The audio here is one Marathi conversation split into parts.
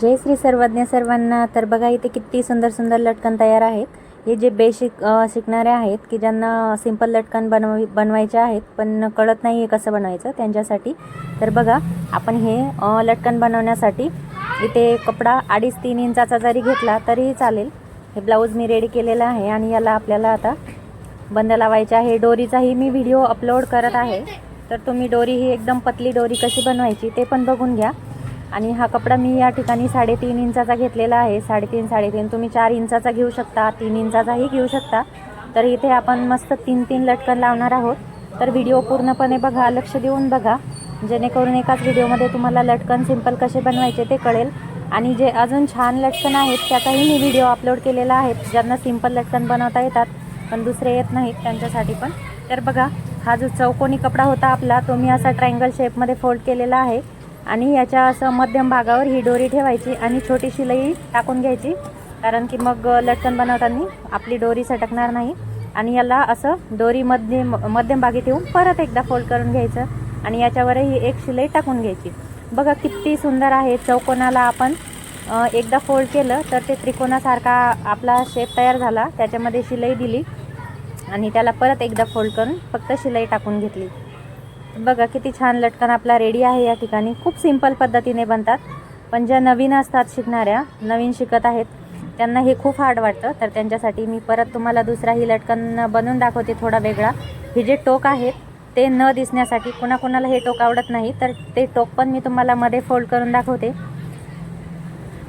जय श्री सर्वज्ञ सर्वांना. तर बघा इथे किती सुंदर सुंदर लटकन तयार आहेत. हे जे बेसिक शिकणारे आहेत की ज्यांना सिंपल लटकन बनव बनवायचे आहेत पण कळत नाही आहे कसं बनवायचं त्यांच्यासाठी. तर बघा आपण हे लटकन बनवण्यासाठी इथे कपडा अडीच तीन इंचाचा जरी घेतला तरीही चालेल. हे ब्लाऊज मी रेडी केलेलं आहे आणि याला आपल्याला आता बंद लावायचे आहे. डोरीचाही मी व्हिडिओ अपलोड करत आहे. तर तुम्ही डोरी ही एकदम पतली डोरी कशी बनवायची ते पण बघून घ्या. आणि हा कपडा मी या ठिकाणी साडेतीन इंचाचा घेतलेला आहे. साडेतीन साडेतीन. तुम्ही चार इंचाचा घेऊ शकता तीन इंचाचाही घेऊ शकता. तर इथे आपण मस्त तीन तीन लटकन लावणार आहोत. तर व्हिडिओ पूर्णपणे बघा लक्ष देऊन बघा. जेणेकरून एकाच व्हिडिओमध्ये तुम्हाला लटकन सिंपल कसे बनवायचे ते कळेल. आणि जे अजून छान लटकन आहेत त्याचाही मी व्हिडिओ अपलोड केलेला आहे. ज्यांना सिंपल लटकन बनवता येतात पण दुसरे येत नाहीत त्यांच्यासाठी पण. तर बघा हा जो चौकोनी कपडा होता आपला तो मी असा ट्रायंगल शेपमध्ये फोल्ड केलेला आहे. आणि याच्या असं मध्यम भागावर ही डोरी ठेवायची आणि छोटी शिलाई टाकून घ्यायची. कारण की मग लटकन बनवताना आपली डोरी सटकणार नाही. आणि याला असं दोरी मध्यम मध्यम भागी ठेवून परत एकदा फोल्ड करून घ्यायचं. आणि याच्यावरही एक शिलाई टाकून घ्यायची. बघा किती सुंदर आहे. चौकोनाला आपण एकदा फोल्ड केलं तर ते त्रिकोणासारखा आपला शेप तयार झाला. त्याच्यामध्ये शिलाई दिली. आणि त्याला परत एकदा फोल्ड करून फक्त शिलाई टाकून घेतली. बघा किती छान लटकन आपला रेडी आहे या ठिकाणी. खूप सिंपल पद्धतीने बनतात. पण ज्या नवीन असतात शिकणाऱ्या नवीन शिकत आहेत त्यांना हे खूप हार्ड वाटतं. तर त्यांच्यासाठी मी परत तुम्हाला दुसराही लटकन बनवून दाखवते थोडा वेगळा. हे जे टोक आहेत ते न दिसण्यासाठी कुणाकुणाला हे टोक आवडत नाही. तर ते टोक पण मी तुम्हाला मध्ये फोल्ड करून दाखवते.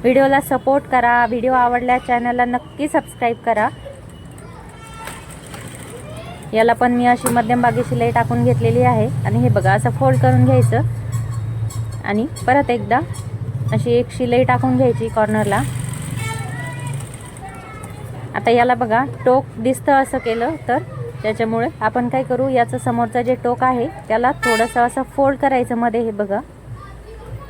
व्हिडिओला सपोर्ट करा. व्हिडिओ आवडल्या चॅनलला नक्की सबस्क्राईब करा. याला पण मी अशी मध्यम भागी शिलाई टाकून घेतलेली आहे. आणि हे बघा असं फोल्ड करून घ्यायचं. आणि परत एकदा अशी एक शिलाई टाकून घ्यायची कॉर्नरला आता याला बघा टोक दिसतं असं केलं तर त्याच्यामुळे आपण काय करू याचं समोरचं जे टोक आहे त्याला थोडंसं असं फोल्ड करायचं मध्ये हे बघा.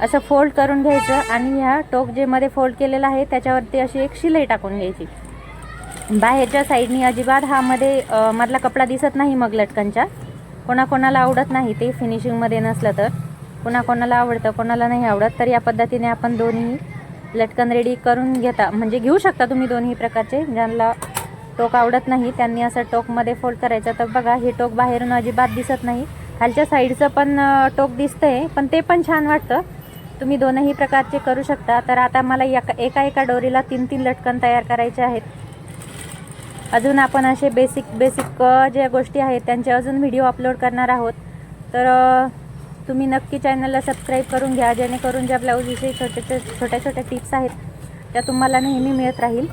असं फोल्ड करून घ्यायचं आणि ह्या टोक जे मध्ये फोल्ड केलेलं आहे त्याच्यावरती अशी एक शिलाई टाकून घ्यायची. बाहेरच्या साईडनी अजिबात हा मध्ये मधला कपडा दिसत नाही मग लटकनच्या. कोणाकोणाला आवडत नाही ते फिनिशिंगमध्ये नसलं तर. कोणाकोणाला आवडतं कोणाला नाही आवडत तर या पद्धतीने आपण दोन्ही लटकन रेडी करून घेता. म्हणजे घेऊ शकता तुम्ही दोन्ही प्रकारचे ज्यांना टोक आवडत नाही त्यांनी असं टोकमध्ये फोल्ड करायचं. तर बघा हे टोक बाहेरून अजिबात दिसत नाही. खालच्या साईडचं पण टोक दिसतंय पण ते पण छान वाटतं. तुम्ही दोनही प्रकारचे करू शकता. तर आता मला एका एका एका डोरीला तीन तीन लटकन तयार करायचे आहेत. अजून आपण असे बेसिक बेसिक ज्या गोष्टी आहेत त्यांचे अजून व्हिडिओ अपलोड करणार आहोत. तर तुम्ही नक्की चॅनलला सबस्क्राईब करून घ्या जेणेकरून ज्या ब्लाऊजविषयी छोटे छोट्या छोट्या टिप्स आहेत त्या तुम्हाला नेहमी मिळत राहील.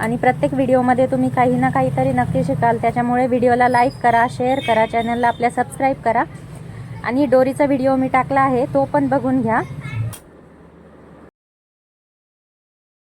आणि प्रत्येक व्हिडिओमध्ये तुम्ही काही ना काहीतरी नक्की शिकाल. त्याच्यामुळे व्हिडिओला लाईक करा शेअर करा चॅनलला आपल्या सबस्क्राईब करा. आणि डोरीचा व्हिडिओ मी टाकला आहे तो पण बघून घ्या.